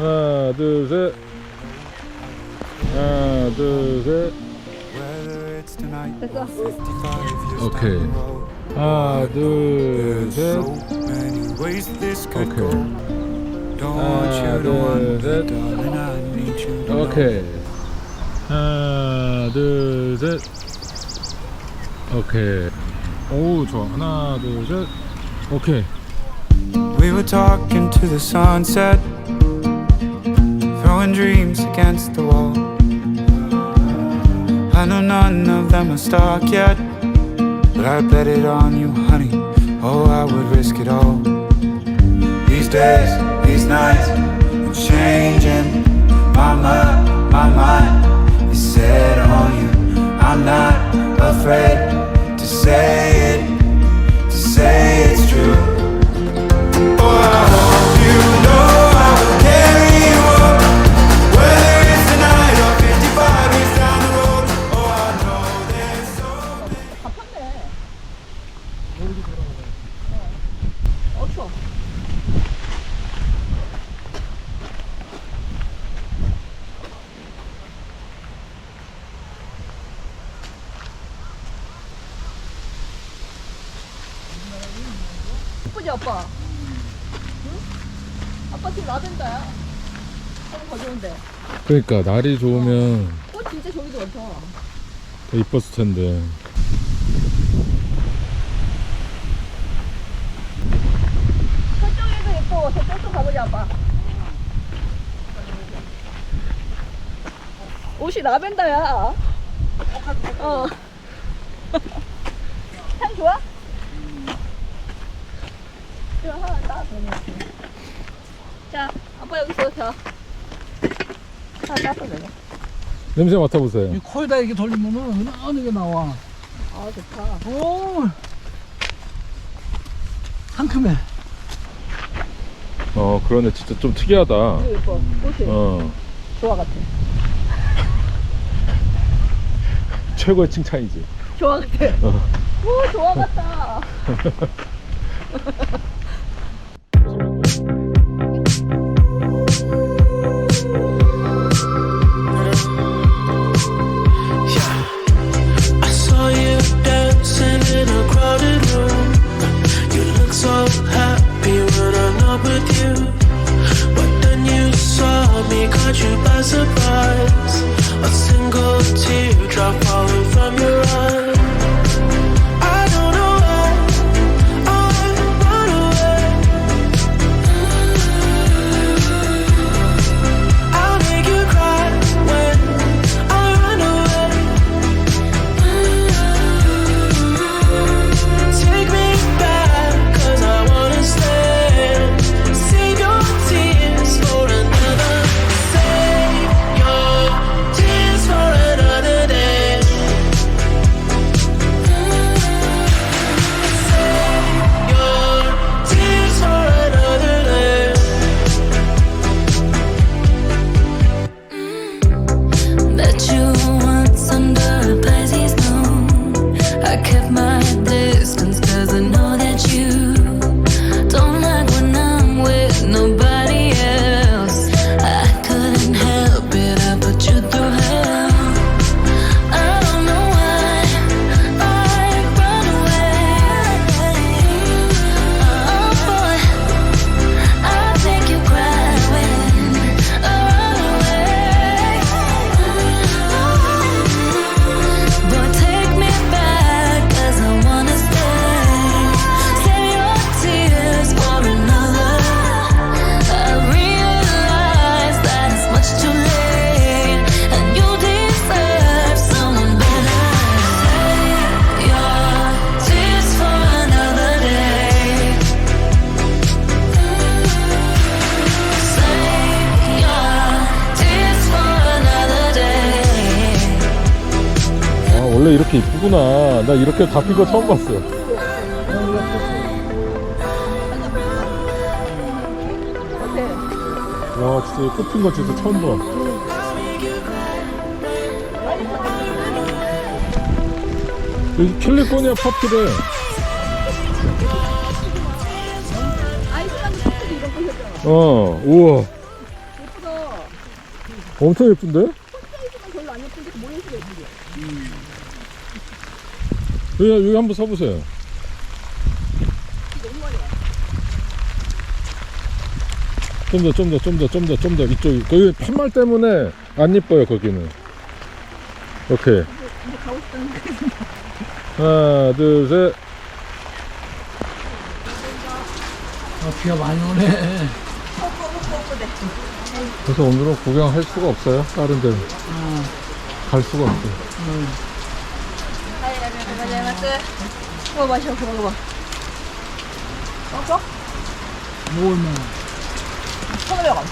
하나, 둘, 셋. 하나, 둘, 셋. Whether it's tonight 됐어. 55 years Okay. down the road. 하나, 둘, There's 셋. so many ways this could Okay. go. Don't want Ah, you to wonder, good. darling. I need you to know. 오케이. 하나, 둘, 셋. 오케이. 오, 좋아. 하나, 둘, 셋. 오케이. We were talking to the sunset, throwing dreams against the wall. I know none of them are stuck yet, but I bet it on you, honey. Oh, I would risk it all. These days, these nights, are changing. My mind, my mind is set on you. I'm not afraid to say it, to say it's true. Oh, I 이쁘지 아빠? 응? 아빠 지금 라벤더야. 너무 더 좋은데. 그러니까 날이 좋으면 꽃 진짜 저기도 많다. 더 이뻤을 텐데. 저쪽에도 예뻐. 저쪽도 가보자 아빠. 옷이 라벤더야. 어. 향 좋아? 이거 하나 따. 자, 아빠 여기서 자. 하나 따서 내가. 냄새 맡아보세요. 이 코에다 이렇게 돌리면은 은은하게 나와. 아 좋다. 오! 상큼해. 어, 그러네. 진짜 좀 특이하다. 이거 예뻐. 옷이 어, 좋아 같아. 최고의 칭찬이지. 좋아 같아. 어. 오 좋아 같다. 원래 이렇게 이쁘구나. 나 이렇게 다 핀 거 처음 봤어. 와, 진짜 꽃핀 거 진짜 처음 봐. 여기 캘리포니아 했잖아. 어, 우와. 엄청 예쁜데? 사이즈는 별로 안 예쁜데 그 모양새가 예쁜데. 여기, 여기 한번 서보세요. 좀 더, 좀 더, 좀 더, 좀 더, 좀 더. 이쪽. 거기 팻말 때문에 안 예뻐요, 거기는. 오케이. 하나, 둘, 셋. 아, 비가 많이 오네. 그래서 오늘은 구경할 수가 없어요, 다른 데는. 갈 수가 없어요. 고자이마스. 그거 마셔, 그거 먹어. 먹어? 먹을만. 1,500원.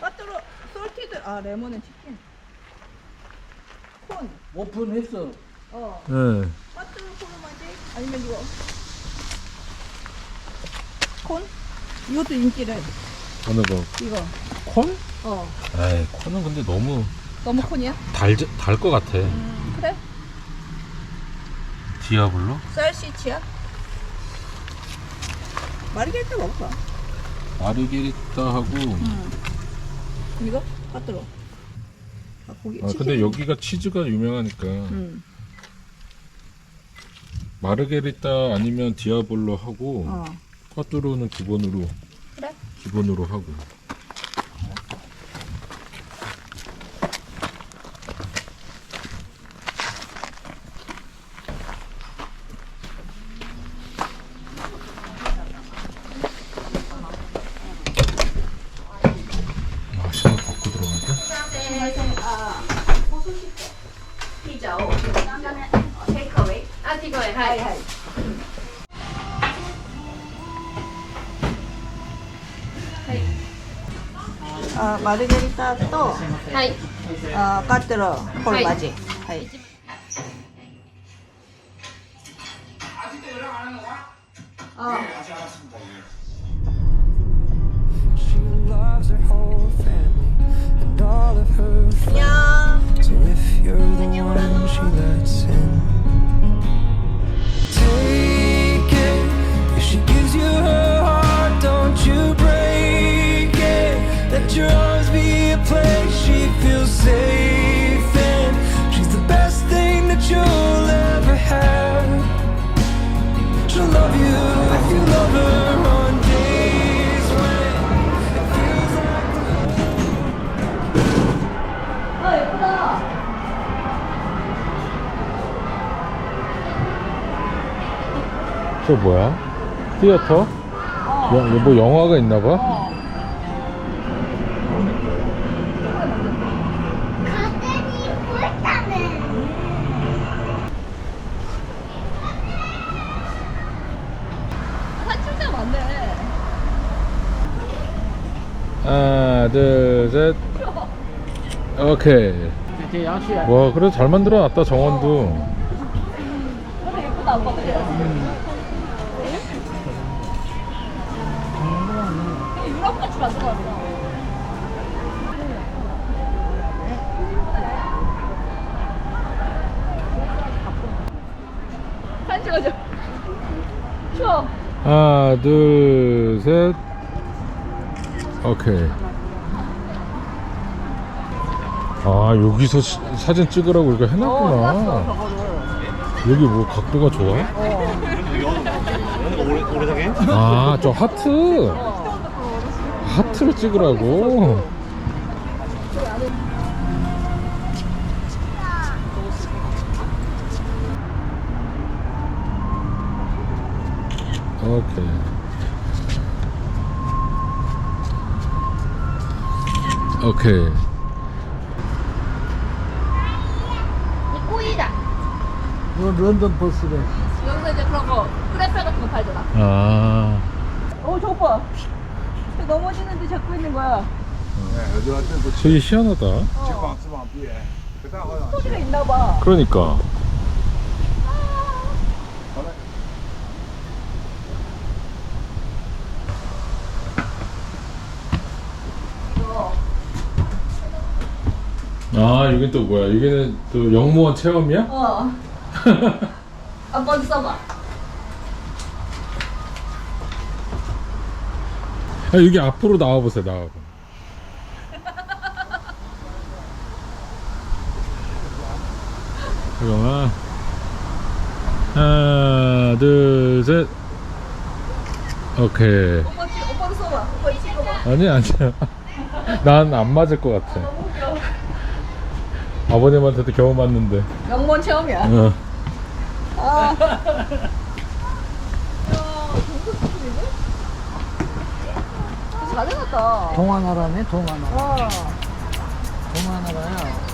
빠뚜로 솔티드, 아, 레몬은 치킨. 콘. 오픈했어. 어. 네. 빠뚜로 포르마지? 아니면 이거. 콘? 이것도 인기래. 어느 거? 이거. 콘? 어. 에이, 콘은 근데 너무 너무 콘이야? 달, 달것 같아. 음? 디아블로? 쌀시치야? 마르게리타 먹어봐. 마르게리타하고. 이거? 빠뚜로. 아, 고기. 아, 치킨. 근데 여기가 치즈가 유명하니까. 음. 마르게리타 아니면 디아블로 하고. 어. 꽈뚜로는 기본으로. 그래? 기본으로 하고. 아, 마르게리타 또はい。 아, 까뜨러 폴바지. 하이. She loves her whole family and all of 저 뭐야? 티어터? 영, 뭐 영화가 있나 봐? 하나, 둘, 셋. 오케이. 와, 그래도 잘 만들어 놨다, 정원도. 예쁘다, 아빠 만들어놨어. 사진 찍어줘. 추워. 하나, 둘, 셋. 오케이. 아, 여기서 시- 사진 찍으라고 이거 해놨구나. 여기 뭐 각도가 좋아? 아, 저 하트. 하트를 찍으라고. 오케이. 오케이. 꼬이다. 이건 런던 버스래. 여기서 이제 그런 거, 크레페 같은 거 팔더라. 아. 어, 저거 봐. 넘어지는데 잡고 있는 거야. 되게 희한하다. 소리가 있나 봐. 그러니까. 아, 이게 또 뭐야? 이게는 또 영무원 체험이야? 어. 아빠도 써봐. 아, 여기 앞으로 나와보세요, 나와봐. 잠깐만. 하나, 둘, 셋. 오케이. 오빠 뒤 오빠도 써봐. 오빠 이제 봐봐. 아니, 아니야. 난 안 맞을 것 같아. 아, 너무 웃겨. 아버님한테도 겨우 맞는데. 영문 체험이야. 어. 아. 잘해놨다. 동화나라네, 동화나라. 와. 동화나라야.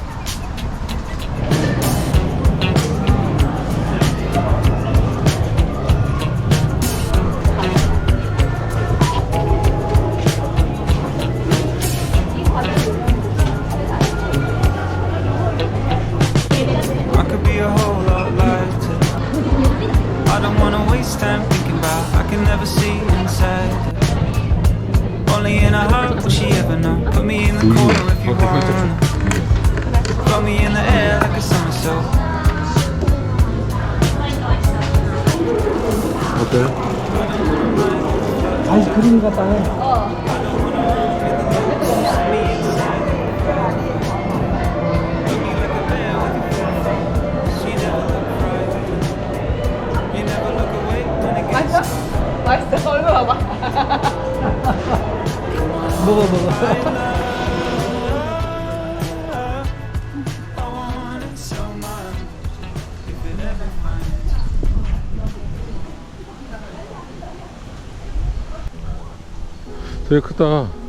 I could be a whole lot lighter. I don't wanna waste time thinking about. I can never see inside. Only in a heart will she ever know. Put me in the corner if you wanna. Throw me in the air like a somersault. 어때? 아이스크림 같다. 어. You never look away when it gets 맛있어? 맛있어. 얼굴 봐봐. 먹어, 먹어. 되게 크다.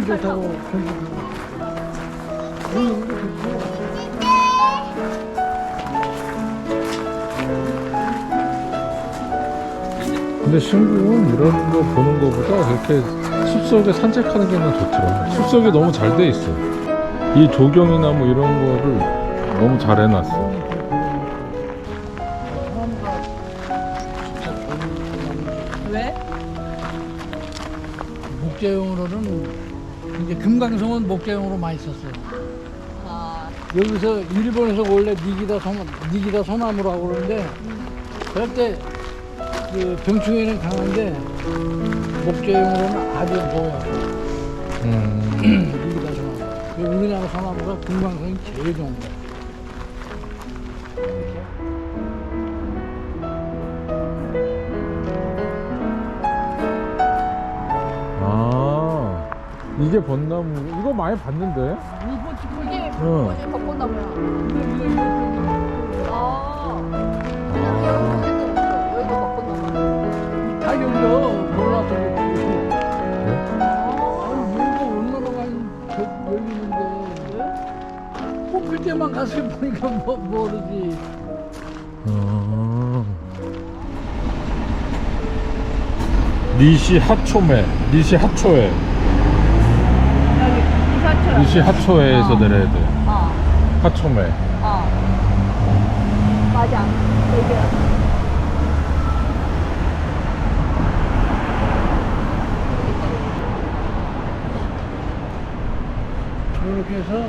전철 타고, 전철 타고. 근데 신국은 이런 거 보는 거보다 그렇게 숲속에 산책하는 게난 좋더라. 숲속이 너무 잘 돼 있어. 이 조경이나 뭐 이런 거를 너무 잘 해놨어. 금강송은 목재용으로 많이 썼어요. 아, 여기서 일본에서 원래 니기다 소 니기다 소나무라고 그러는데 그럴 때그 병충해는 강한데 목재용으로는 아주 좋아요. 음. 니기다 소나무. 그 우리나라 소나무가 금강송이 제일 좋은 거예요. 이게 벚나무. 이거 많이 봤는데? 이게 응. 뭐지? 벚꽃나무야. 이거 이거 아. 그냥 여기도 없어. 여기도 벚꽃나무. 다 열려 몰라서 그렇지. 아. 아니 물고 얼마나 많이 저- 열리는데 뽑힐 때만 가서 보니까 뭐 모르지. 아. 니시 하초메, 니시 하초에, 이사처럼. 니시 하초에에서 어. 내려야 돼. 어. 하초메. 어. 맞아. 여기야. 이렇게 해서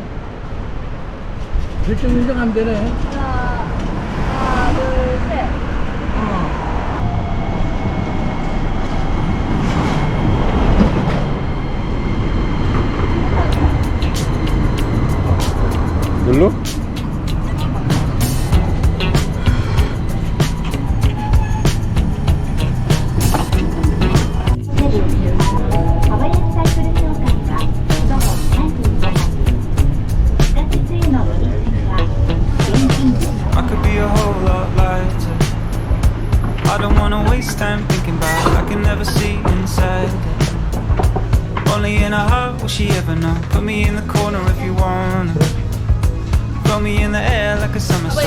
결정 인정 안 되네. Throw me in the air like a somersault.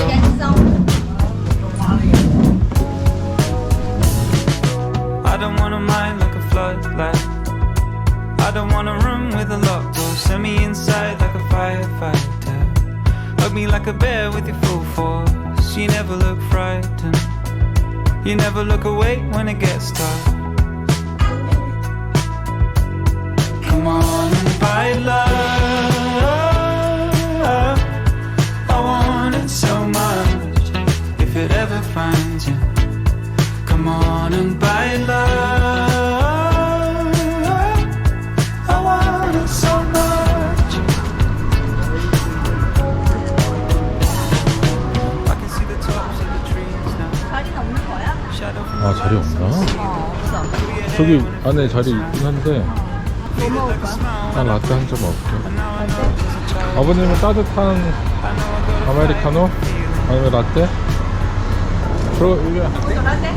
I don't want a mind like a floodlight. I don't want a room with a locked door. Send me inside like a firefighter. Hug me like a bear with your full force. You never look frightened. You never look away when it gets tough. Come on and by love. 저기 안에 자리 있긴 한데 뭐 먹을 거야? 난 라떼 한 잔 먹을게 아버님은 따뜻한 아메리카노? 아니면 라떼? 저 이게 이거 라떼?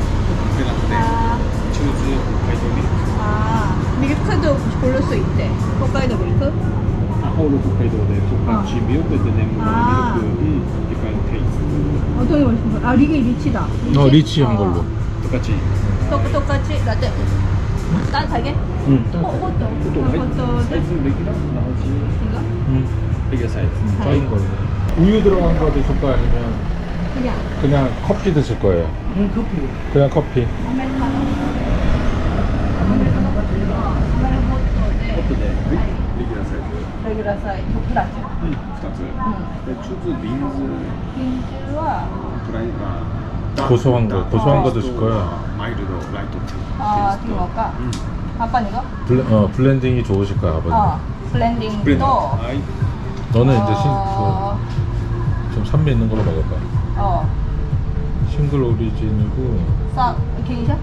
아, 아 밀크도 고를 수 있대 홋카이도 밀크? 青の北海道で十勝ミルクでね、もうあーミルク、うん、ディファインテイス 어떤 게 맛있는 거야? 아 이게 리치다 어 리치한 걸로ト。똑같이. 똑같이 나한테 따뜻하게? 응. 어, 호떡. 호떡. 뭐 사이즈 맥이랑 나오지. 이거? 응. 되게 사이즈. 저인 거 우유 들어간 거 드실 거 아니면 그냥 그냥 커피 드실 거예요. 응, 커피. 그냥 커피. 아메리카노. 아메리카노가 제일 아, 커피네. 레귤라 네. 네? 사이즈. 레귤라 사이즈. 뭐 프라츠. 응, 프라츠. 네, 추즈, 빈즈. 빈즈와. 그러니까. 고소한 거, 고소한 어. 거 드실 거야. 어, 마일드 라이트 티. 아, 어떻게 먹을까? 음. 아빠 이거? 블 어, 블렌딩이 좋으실 거야, 아버님. 어, 블렌딩도 브랜드. 너는 이제 신, 어. 그, 좀 산미 있는 걸로 먹을 거야. 어, 싱글 오리진이고, 싸, 케이셔?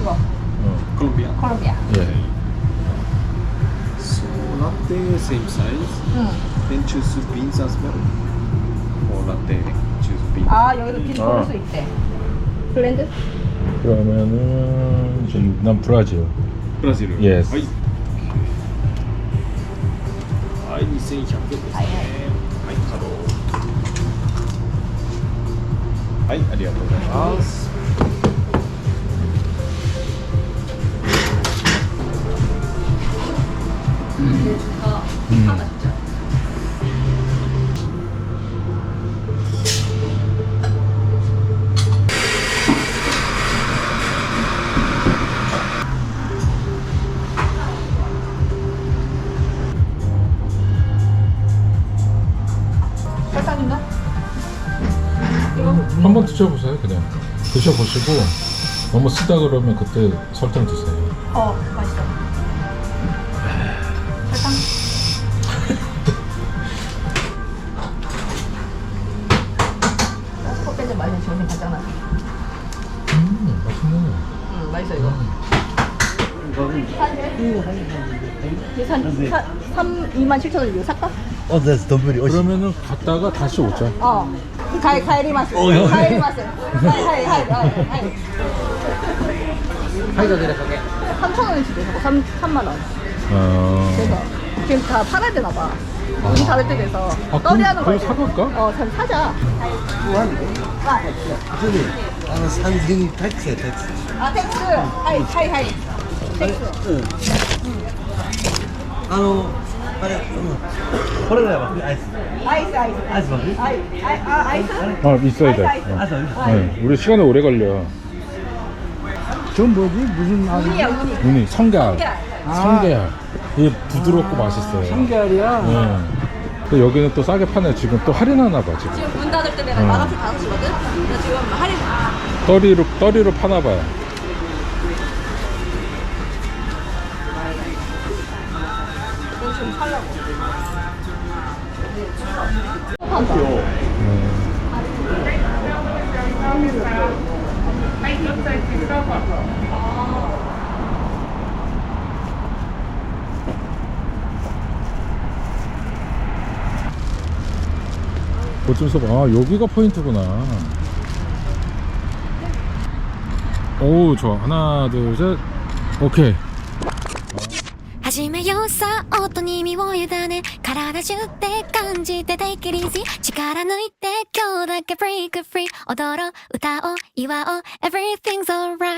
이거, 어, 콜롬비아. 콜롬비아. 예. 네. So latte same size. 응. Then choose beans as well. 오, 라떼. 아 여기서 빈 아. 수 있대. 블렌드? 그러면은 지금 난 브라질. 브라질을. Yes. 아이. 아이 이승이 잡혔네. 아이 카로. 아이 아리아토. 아. 음. 음. 드셔보시고 너무 쓰다 그러면 그때 설탕 드세요 어 맛있어 설탕? 커피는 많이 정신 가잖아 음 맛있네 응 맛있어 이거 산, 산, 3, 2만 7천 원 이거 살까? 그러면은 갔다가 다시 오자 어. 가이, 가이리마스. 가이리마스. 하이, 하이, 하이, 하이, 하이. 하이가 내려가게. 3천 원씩 내고 3, 3만 원. 어... 그래서 지금 다 팔아야 되나 봐. 문 닫을 때 돼서 아, 떨이하는 그럼 거지. 그거 사갈까? 어, 잘 사자. 아, あの三千タクシータクシー 아, 텍스. 하이, 하이, 하이. 텍스. あのあれ、うん、 これぐらいはアイス 아이스, 아이스. アイスは 아이, 아이, 아, 아이스? 아 있어야 돼 아이스, 아이스. 어. 아, 네, 우리 시간이 오래 걸려 전 뭐지? 무슨 아주 운이야, 운이. 우니 성게알 성게알. 성게알 이게 부드럽고 맛있어요 성게알이야. 네. 근데 여기는 또 싸게 파네 지금 또 할인하나 봐 지금 지금 문 닫을 때 내가 어. 만 원씩 다 주거든? 근데 지금 할인. 떠리로 떠리로 파나 봐요 어쩌면서 아 여기가 포인트구나. 오 좋아. 하나 둘 셋. 오케이 始めようさ音に身を委ね体中で感じて Take it easy 力抜いて今日だけ break free 踊ろう歌おう祝おう Everything's alright